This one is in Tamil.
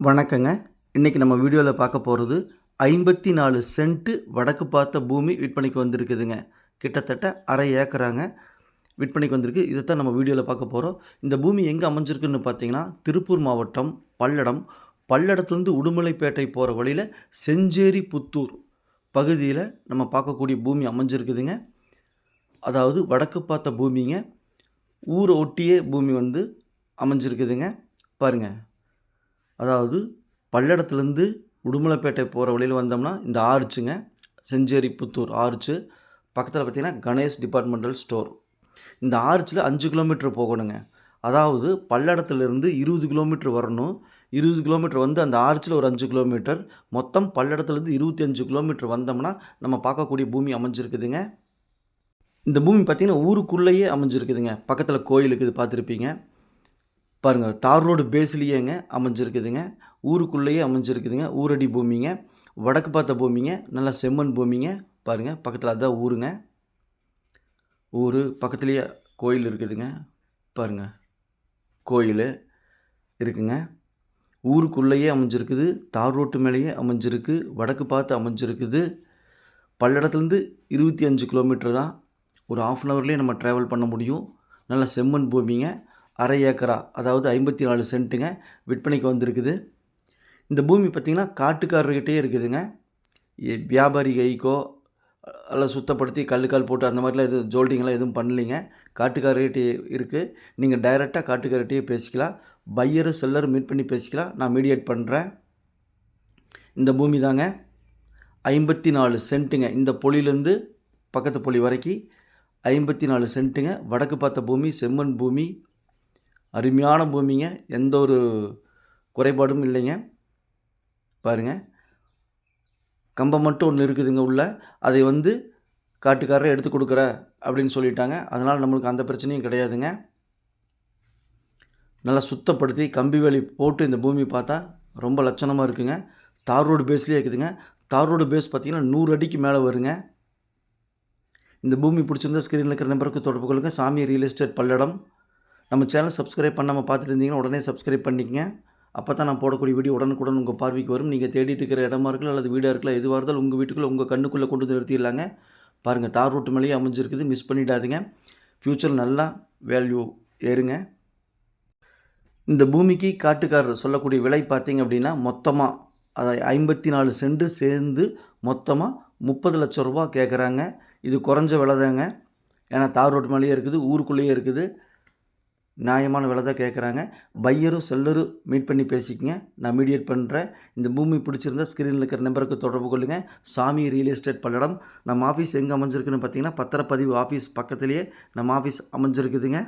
வணக்கங்க. இன்றைக்கி நம்ம வீடியோவில் பார்க்க போகிறது ஐம்பத்தி நாலு சென்ட்டு வடக்கு பார்த்த பூமி விற்பனைக்கு வந்திருக்குதுங்க. கிட்டத்தட்ட அரை ஏக்கராங்க விற்பனைக்கு வந்திருக்கு. இதைத்தான் நம்ம வீடியோவில் பார்க்க போகிறோம் இந்த பூமி எங்கே அமைஞ்சிருக்குன்னு பார்த்தீங்கன்னா திருப்பூர் மாவட்டம் பல்லடம். பல்லடத்துலேருந்து உடுமலைப்பேட்டை போகிற வழியில் செஞ்சேரி புத்தூர் பகுதியில் நம்ம பார்க்கக்கூடிய பூமி அமைஞ்சிருக்குதுங்க. அதாவது வடக்கு பார்த்த பூமிங்க. ஊரை ஒட்டியே பூமி வந்து அமைஞ்சிருக்குதுங்க. பாருங்கள் அதாவது பல்லடத்துலேருந்து உடுமலைப்பேட்டை போகிற வழியில் வந்தோம்னா இந்த ஆர்ச்சுங்க செஞ்சேரி புத்தூர் ஆர்ச்சு. பக்கத்தில் பார்த்தீங்கன்னா கணேஷ் டிபார்ட்மெண்டல் ஸ்டோர். இந்த ஆர்ச்சில் அஞ்சு கிலோமீட்டர் போகணுங்க. அதாவது பல்லடத்துலேருந்து இருபது கிலோமீட்டர் வரணும். இருபது கிலோமீட்டர் வந்து அந்த ஆர்ச்சில் ஒரு அஞ்சு கிலோமீட்டர். மொத்தம் பல்லடத்துலேருந்து இருபத்தி அஞ்சு கிலோமீட்டர் வந்தோம்னா நம்ம பார்க்கக்கூடிய பூமி அமைஞ்சிருக்குதுங்க. இந்த பூமி பார்த்திங்கன்னா ஊருக்குள்ளேயே அமைஞ்சிருக்குதுங்க. பக்கத்தில் கோயில் இருக்குது பார்த்துருப்பீங்க. பாருங்கள் தார் ரோடு பேஸ்லேயேங்க அமைஞ்சிருக்குதுங்க. ஊருக்குள்ளேயே அமைஞ்சிருக்குதுங்க. ஊரடி பூமிங்க. வடக்கு பார்த்த பூமிங்க. நல்லா செம்மண் பூமிங்க. பாருங்கள் பக்கத்தில் அதுதான் ஊருங்க. ஊர் பக்கத்துலேயே கோயில் இருக்குதுங்க. பாருங்கள் கோயில் இருக்குங்க. ஊருக்குள்ளேயே அமைஞ்சிருக்குது. தார் ரோட்டு மேலேயே அமைஞ்சிருக்கு. வடக்கு பார்த்து அமைஞ்சிருக்குது. பல்லடத்துலேருந்து இருபத்தி அஞ்சு கிலோமீட்டர் தான். ஒரு ஆஃப் அன் ஹவர்லேயே நம்ம ட்ராவல் பண்ண முடியும். நல்லா செம்மண் பூமிங்க. அரை ஏக்கரா அதாவது ஐம்பத்தி நாலு சென்ட்டுங்க விற்பனைக்கு வந்திருக்குது. இந்த பூமி பார்த்திங்கன்னா காட்டுக்காரர்கிட்டே இருக்குதுங்க. வியாபாரி கைக்கோ எல்லாம் சுத்தப்படுத்தி கல்லுக்கால் போட்டு அந்த மாதிரிலாம் எதுவும் ஜோல்டிங்லாம் எதுவும் பண்ணலைங்க. காட்டுக்காரர்கிட்டே இருக்குது நீங்கள் டைரெக்டாக காட்டுக்காரர்கிட்டயே பேசிக்கலாம். பையரு செல்லர் மீட் பண்ணி பேசிக்கலாம். நான் மீடியேட் பண்ணுறேன் இந்த பூமி தாங்க. ஐம்பத்தி நாலு சென்ட்டுங்க. இந்த பொலிலேருந்து பக்கத்து பொலி வரைக்கும் ஐம்பத்தி நாலு சென்ட்டுங்க. வடக்கு பார்த்த பூமி செம்மண் பூமி அருமையான பூமிங்க. எந்த ஒரு குறைபாடும் இல்லைங்க. பாருங்கள் கம்பம் மட்டும் ஒன்று இருக்குதுங்க உள்ள. அதை வந்து காட்டுக்காரரை எடுத்து கொடுக்குற அப்படின்னு சொல்லிட்டாங்க. அதனால் நம்மளுக்கு அந்த பிரச்சனையும் கிடையாதுங்க. நல்லா சுத்தப்படுத்தி கம்பி வேலி போட்டு இந்த பூமி பார்த்தா ரொம்ப லட்சணமாக இருக்குங்க. தார் ரோடு பேஸ்லேயே இருக்குதுங்க. தார் ரோடு பேஸ் பார்த்திங்கன்னா நூறு அடிக்கு மேலே வருங்க. இந்த பூமி பிடிச்சிருந்தா ஸ்க்ரீனில் இருக்கிற நம்பருக்கு தொடர்பு கொள்ளுங்கள் சாமி ரியல் எஸ்டேட் பல்லடம். நம்ம சேனல் சப்ஸ்கிரைப் பண்ணாமல் பார்த்துட்டு இருந்தீங்கன்னா உடனே சப்ஸ்கிரைப் பண்ணிக்கங்க. அப்போ தான் நான் போடக்கூடிய வீடியோ உடனுக்குடன் உங்கள் பார்வைக்கு வரும். நீங்கள் தேடிட்டு இருக்கிற இடமா இருக்கலாம் அல்லது வீடாக இருக்கலாம் எதுவாக இருந்தாலும் உங்கள் வீட்டுக்குள்ளே உங்கள் கண்ணுக்குள்ளே கொண்டு வந்து நிறுத்திடலாங்க. பாருங்கள் தார் ரோட்டு மேலேயே அமைஞ்சிருக்குது. மிஸ் பண்ணிடாதீங்க. ஃப்யூச்சர் நல்லா வேல்யூ ஏறுங்க. இந்த பூமிக்கு காட்டுக்காரர் சொல்லக்கூடிய விலை பார்த்தீங்க அப்படின்னா மொத்தமாக அதை ஐம்பத்தி நாலு சென்ட் சேர்ந்து மொத்தமாக முப்பது லட்ச ரூபா கேட்குறாங்க இது குறைஞ்ச விலை தாங்க ஏன்னா தார் ரோட்டு மேலேயே இருக்குது ஊருக்குள்ளேயே இருக்குது. நியாயமான விலை தான் கேட்குறாங்க. பையரும் செல்லரும் மீட் பண்ணி பேசிக்கங்க. நான் மீடியேட் பண்ணுறேன் இந்த பூமி பிடிச்சிருந்தா ஸ்க்ரீனில் இருக்கிற நம்பருக்கு தொடர்பு கொள்ளுங்கள் சாமி ரியல் எஸ்டேட் பல்லடம். நம்ம ஆஃபீஸ் எங்கே அமைஞ்சிருக்குன்னு பார்த்தீங்கன்னா பத்திரப்பதிவு ஆஃபீஸ் பக்கத்துலேயே நம்ம ஆஃபீஸ் அமைஞ்சிருக்குதுங்க.